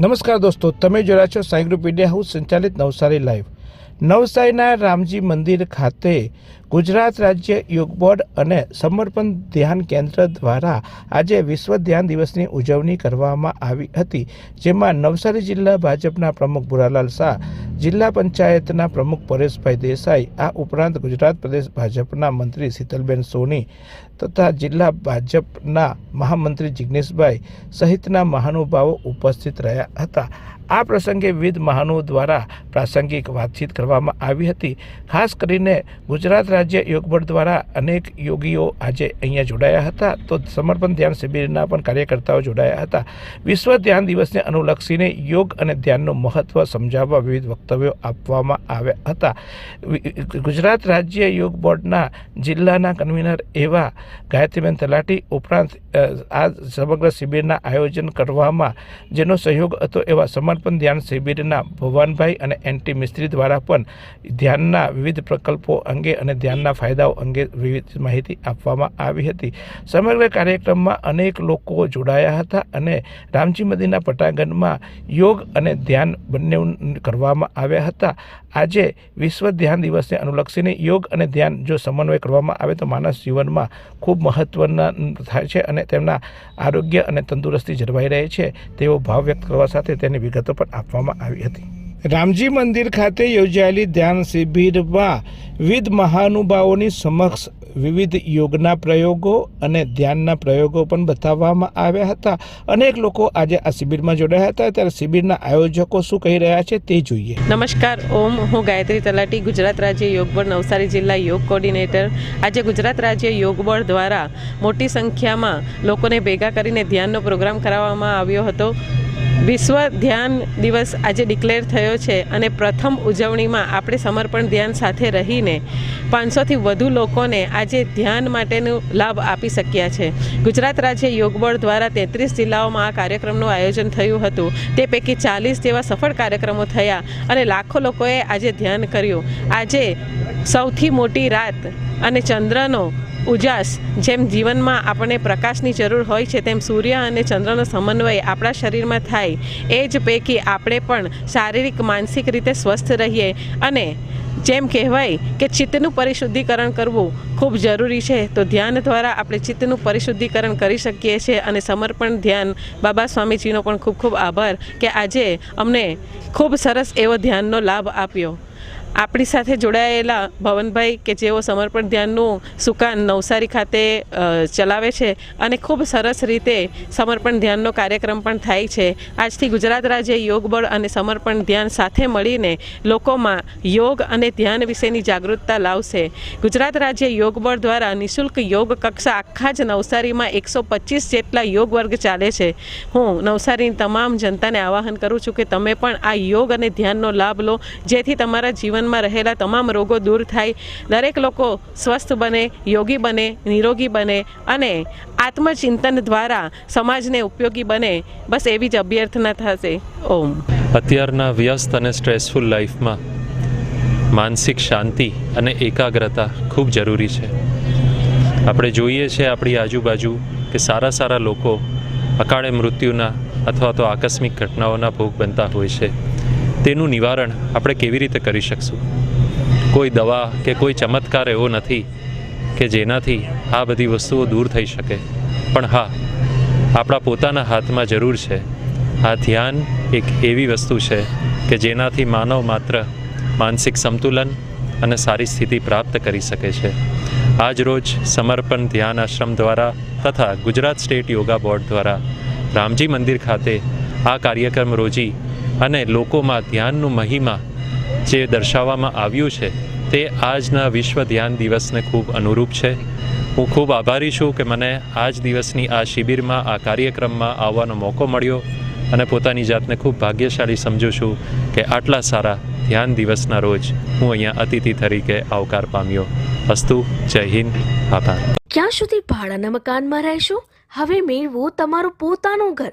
નમસ્કાર દોસ્તો તમે જોયા છો સાઈ ગ્રુપ ઇન્ડિયા હાઉસ સંચાલિત નવસારી લાઈવ. નવસારીના રામજી મંદિર ખાતે ગુજરાત રાજ્ય યોગ બોર્ડ અને સમર્પણ ધ્યાન કેન્દ્ર દ્વારા આજે વિશ્વ ધ્યાન દિવસની ઉજવણી કરવામાં આવી હતી, જેમાં નવસારી જિલ્લા ભાજપના પ્રમુખ ભુરાલાલ શાહ, જિલ્લા પંચાયતના પ્રમુખ પરેશભાઈ દેસાઈ, આ ઉપરાંત ગુજરાત પ્રદેશ ભાજપના મંત્રી શીતલબેન સોની તથા જિલ્લા ભાજપના મહામંત્રી જિગ્નેશભાઈ સહિતના મહાનુભાવો ઉપસ્થિત રહ્યા હતા. આ પ્રસંગે વિવિધ મહાનુઓ દ્વારા પ્રાસંગિક વાતચીત કરવામાં આવી હતી. ખાસ કરીને ગુજરાત રાજ્ય યોગ બોર્ડ દ્વારા અનેક યોગીઓ આજે અહીંયા જોડાયા હતા. તો સમર્પણ ધ્યાન શિબિરના પણ કાર્યકર્તાઓ જોડાયા હતા. વિશ્વ ધ્યાન દિવસને અનુલક્ષીને યોગ અને ધ્યાનનું મહત્વ સમજાવવા વિવિધ વક્તવ્યો આપવામાં આવ્યા હતા. ગુજરાત રાજ્ય યોગ બોર્ડના જિલ્લાના કન્વીનર એવા ગાયત્રીબેન તલાટી ઉપરાંત આ સમગ્ર શિબિરના આયોજન કરવામાં જેનો સહયોગ હતો એવા સમર્પણ ધ્યાન શિબિરના ભુવનભાઈ અને એન્ટી મિસ્ત્રી દ્વારા પણ ધ્યાનના વિવિધ પ્રકલ્પો અંગે અને ધ્યાનના ફાયદાઓ અંગે વિવિધ માહિતી આપવામાં આવી હતી. સમગ્ર કાર્યક્રમમાં અનેક લોકો જોડાયા હતા અને રામજી મંદિરના પટાંગણમાં યોગ અને ધ્યાન બંને કરવામાં આવ્યા હતા. આજે વિશ્વ ધ્યાન દિવસને અનુલક્ષીને યોગ અને ધ્યાન જો સમન્વય કરવામાં આવે તો માણસ જીવનમાં ખૂબ મહત્ત્વના થાય છે અને તેમના આરોગ્ય અને તંદુરસ્તી જળવાઈ રહે છે તેવો ભાવ વ્યક્ત કરવા સાથે તેની વિગતો પણ આપવામાં આવી હતી. રામજી મંદિર ખાતે યોજાયેલી ધ્યાન શિબિરમાં વિવિધ મહાનુભાવોની સમક્ષ વિવિધ યોગના પ્રયોગો અને ધ્યાનના પ્રયોગો પણ બતાવવામાં આવ્યા હતા. અનેક લોકો આજે આ શિબિરમાં જોડાયા હતા. ત્યારે શિબિરના આયોજકો શું કહી રહ્યા છે તે જોઈએ. નમસ્કાર, ઓમ હું ગાયત્રી તલાટી, ગુજરાત રાજ્ય યોગ બોર્ડ, નવસારી જિલ્લા યોગ કોર્ડિનેટર. આજે ગુજરાત રાજ્ય યોગ બોર્ડ દ્વારા મોટી સંખ્યામાં લોકોને ભેગા કરીને ધ્યાનનો પ્રોગ્રામ કરાવવામાં આવ્યો હતો. વિશ્વ ધ્યાન દિવસ આજે ડિક્લેર થયો છે અને પ્રથમ ઉજવણીમાં આપણે સમર્પણ ધ્યાન સાથે રહીને પાંચસોથી વધુ લોકોને આજે ધ્યાન માટેનો લાભ આપી શક્યા છે. ગુજરાત રાજ્ય યોગ બોર્ડ દ્વારા તેત્રીસ જિલ્લાઓમાં આ કાર્યક્રમનું આયોજન થયું હતું. તે પૈકી ચાલીસ જેવા સફળ કાર્યક્રમો થયા અને લાખો લોકોએ આજે ધ્યાન કર્યું. આજે સૌથી મોટી રાત અને ચંદ્રનો ઉજાસ, જેમ જીવનમાં આપણને પ્રકાશની જરૂર હોય છે, તેમ સૂર્ય અને ચંદ્રનો સમન્વય આપણા શરીરમાં થાય. એ જ પૈકી આપણે પણ શારીરિક, માનસિક રીતે સ્વસ્થ રહીએ. અને જેમ કહેવાય કે ચિત્તનું પરિશુદ્ધિકરણ કરવું ખૂબ જરૂરી છે, તો ધ્યાન દ્વારા આપણે ચિત્તનું પરિશુદ્ધિકરણ કરી શકીએ છીએ અને સમર્પણ ધ્યાન. બાબા સ્વામીજીનો પણ ખૂબ ખૂબ આભાર કે આજે અમને ખૂબ સરસ એવો ધ્યાનનો લાભ આપ્યો. આપણી સાથે જોડાયેલા ભવનભાઈ કે જેઓ સમર્પણ ધ્યાનનું સુકાન નવસારી ખાતે ચલાવે છે અને ખૂબ સરસ રીતે સમર્પણ ધ્યાનનો કાર્યક્રમ પણ થાય છે. આજથી ગુજરાત રાજ્ય યોગ બળ અને સમર્પણ ધ્યાન સાથે મળીને લોકોમાં યોગ અને ધ્યાન વિશેની જાગૃતતા લાવશે. ગુજરાત રાજ્ય યોગ બળ દ્વારા નિઃશુલ્ક યોગ કક્ષા આખા જ નવસારીમાં એકસો પચીસ જેટલા યોગ વર્ગ ચાલે છે. હું નવસારીની તમામ જનતાને આવાહન કરું છું કે તમે પણ આ યોગ અને ધ્યાનનો લાભ લો, જેથી તમારા જીવનમાં રહેલા તમામ રોગો દૂર થાય. દરેક લોકો સ્વસ્થ બને, યોગી બને, નિરોગી બને અને આત્મચિંતન દ્વારા સમાજને ઉપયોગી બને. બસ એવી જ અભ્યર્થના થશે. ઓમ. અત્યારના વ્યસ્ત અને સ્ટ્રેસફુલ લાઈફમાં માનસિક શાંતિ અને એકાગ્રતા ખૂબ જરૂરી છે. આપણે જોઈએ છે આપણી આજુબાજુ કે સારા સારા લોકો અકાળે મૃત્યુના અથવા તો આકસ્મિક ઘટનાઓના ભોગ બનતા હોય છે. તેનું નિવારણ આપણે કેવી રીતે કરી શકશું? કોઈ દવા કે કોઈ ચમત્કાર એવો નથી કે જેનાથી આ બધી વસ્તુઓ દૂર થઈ શકે. પણ હા, આપણા પોતાના હાથમાં જરૂર છે. આ ધ્યાન એક એવી વસ્તુ છે કે જેનાથી માનવ માત્ર માનસિક સંતુલન અને સારી સ્થિતિ પ્રાપ્ત કરી શકે છે. આજ રોજ સમર્પણ ધ્યાન આશ્રમ દ્વારા તથા ગુજરાત સ્ટેટ યોગા બોર્ડ દ્વારા રામજી મંદિર ખાતે આ કાર્યક્રમ રોજી અને લોકોમાં ધ્યાનનું મહિમા જે દર્શાવવામાં આવ્યું છે, તે આજના વિશ્વ ધ્યાન દિવસને ખૂબ અનુરૂપ છે. હું ખૂબ આભારી છું કે મને આજ દિવસની આ શિબિરમાં, આ કાર્યક્રમમાં આવવાનો મોકો મળ્યો અને પોતાની જાતને ખૂબ ભાગ્યશાળી સમજું છું કે આટલા સારા ધ્યાન દિવસના રોજ હું અહીંયા અતિથિ તરીકે આવકાર પામ્યો. અસ્તુ, જય હિન્દ, આભાર. ક્યાં સુધી ભાડાના મકાનમાં રહેશો? હવે મેળવો તમારું પોતાનું ઘર.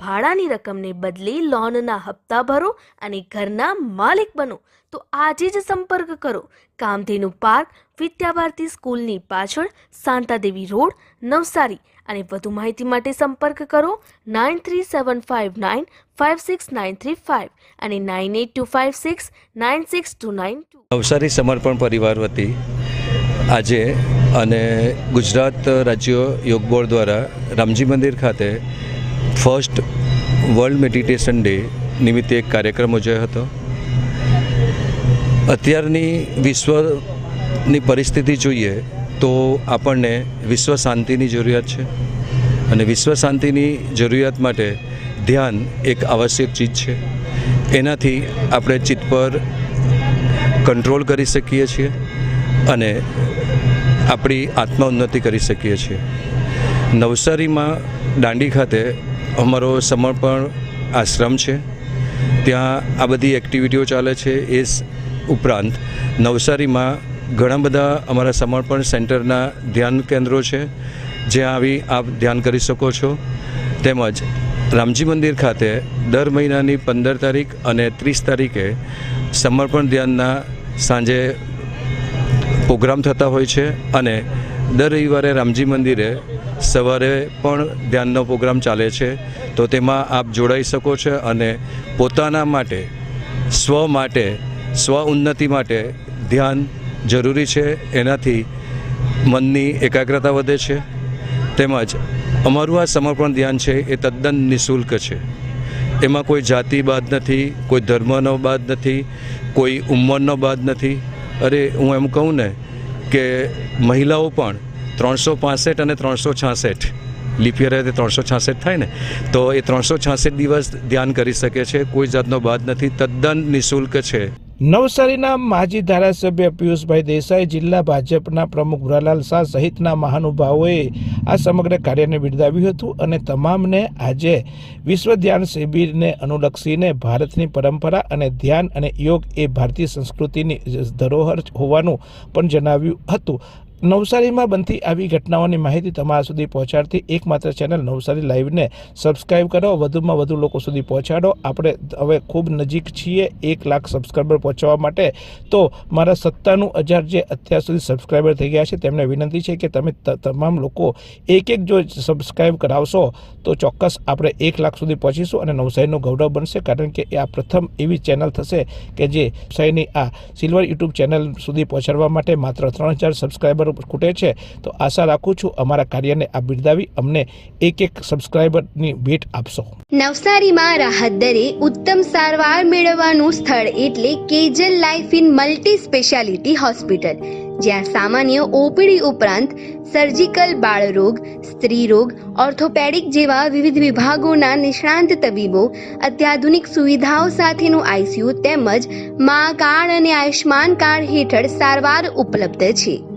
ભાડાની રકમને બદલે લોનના હપ્તા ભરો અને ઘરના માલિક બનો. તો આજે જ સંપર્ક કરો. કામધેનુ પાર્ક, વિદ્યાભારતી સ્કૂલની પાછળ, શાંતાદેવી રોડ, નવસારી. અને વધુ માહિતી માટે સંપર્ક કરો nine three seven five nine five six nine three five અને nine eight two five six nine six two nine two. Navsari સમર્પણ પરિવાર વતી આજે અને ગુજરાત રાજ્ય યોગ બોર્ડ દ્વારા રામજી મંદિર ખાતે ફર્સ્ટ વર્લ્ડ મેડિટેશન ડે નિમિત્તે એક કાર્યક્રમ યોજાયો હતો. અત્યારની વિશ્વની પરિસ્થિતિ જોઈએ તો આપણને વિશ્વ શાંતિની જરૂરિયાત છે અને વિશ્વ શાંતિની જરૂરિયાત માટે ધ્યાન એક આવશ્યક ચીજ છે. એનાથી આપણે ચિત્ત પર કંટ્રોલ કરી શકીએ છીએ અને આપણી આત્મા ઉન્નતિ કરી શકીએ છીએ. નવસારીમાં દાંડી ખાતે અમારો સમર્પણ આશ્રમ છે. ત્યાં આ બધી એક્ટિવિટીઓ ચાલે છે. એ ઉપરાંત નવસારીમાં ઘણા બધા અમારા સમર્પણ સેન્ટરના ધ્યાન કેન્દ્રો છે. જ્યાં આવી આપ ધ્યાન કરી શકો છો. તેમજ રામજી મંદિર ખાતે દર મહિનાની પંદર તારીખ અને ત્રીસ તારીખે સમર્પણ ધ્યાનના સાંજે પ્રોગ્રામ થતા હોય છે. અને દર રવિવારે રામજી મંદિરે સવારે પણ ધ્યાનનો પ્રોગ્રામ ચાલે છે. તો તેમાં આપ જોડાઈ શકો છો અને પોતાના માટે, સ્વ માટે, સ્વ ઉન્નતિ માટે ધ્યાન જરૂરી છે. એનાથી મનની એકાગ્રતા વધે છે. તેમજ અમારું આ સમર્પણ ધ્યાન છે એ તદ્દન નિઃશુલ્ક છે. એમાં કોઈ જાતિ બાદ નથી, કોઈ ધર્મનો બાદ નથી, કોઈ ઉંમરનો બાદ નથી. અરે, હું એમ કહું ને કે મહિલાઓ પણ ત્રણસો પાસઠ અને ત્રણસો છાસઠ. લીપિયરે ત્રણસો છાસઠ થાય ને? તો એ ત્રણસો છાસઠ દિવસ ધ્યાન કરી શકે છે, કોઈ જાતનો બાદ નથી, તદ્દન નિઃશુલ્ક છે. નવસારીના માજી ધારાસભ્ય પિયુષભાઈ દેસાઈ જિલ્લા ભાજપના પ્રમુખ ભુરાલાલ શાહ સહિતના મહાનુભાવોએ આ સમગ્ર કાર્યને બિરદાવ્યું હતું અને તમામને આજે વિશ્વ ધ્યાન શિબિરને અનુલક્ષીને ભારતની પરંપરા અને ધ્યાન અને યોગ એ ભારતીય સંસ્કૃતિની ધરોહર હોવાનું પણ જણાવ્યું હતું. નવસારીમાં બનતી આવી ઘટનાઓની માહિતી તમારા સુધી પહોંચાડતી એકમાત્ર ચેનલ નવસારી લાઈવને સબસ્ક્રાઈબ કરો. વધુમાં વધુ લોકો સુધી પહોંચાડો. આપણે હવે ખૂબ નજીક છીએ એક લાખ સબસ્ક્રાઈબર પહોંચવા માટે. તો મારા સત્તાનું હજાર જે અત્યાર સુધી સબસ્ક્રાઈબર થઈ ગયા છે, તેમને વિનંતી છે કે તમે તમામ લોકો એક એક જો સબસ્ક્રાઈબ કરાવશો, તો ચોક્કસ આપણે એક લાખ સુધી પહોંચીશું અને નવસારીનું ગૌરવ બનશે. કારણ કે આ પ્રથમ એવી ચેનલ થશે કે જે નવસારીની આ સિલ્વર યુટ્યુબ ચેનલ સુધી પહોંચાડવા માટે માત્ર ત્રણ હજાર સબસ્ક્રાઈબર ખૂટે છે. તો આશા રાખું છું અમારા કાર્યને આ બિરદાવી અમને એક એક સબસ્ક્રાઈબરની ભેટ આપશો. નવસારીમાં રાહત દરે ઉત્તમ સારવાર મેળવવાનું સ્થળ એટલે Kejal life in multi speciality hospital, જ્યાં સામાન્ય ઓપીડી ઉપરાંત સર્જિકલ બાળરોગ, સ્ત્રીરોગ, ઓર્થોપેડિક જેવા વિવિધ વિભાગોના નિષ્ણાંત તબીબો, અત્યાધુનિક સુવિધાઓ સાથેનું આઈસીયુ તેમજ મા કાર્ડ અને આયુષ્માન કાર્ડ હેઠળ સારવાર ઉપલબ્ધ છે.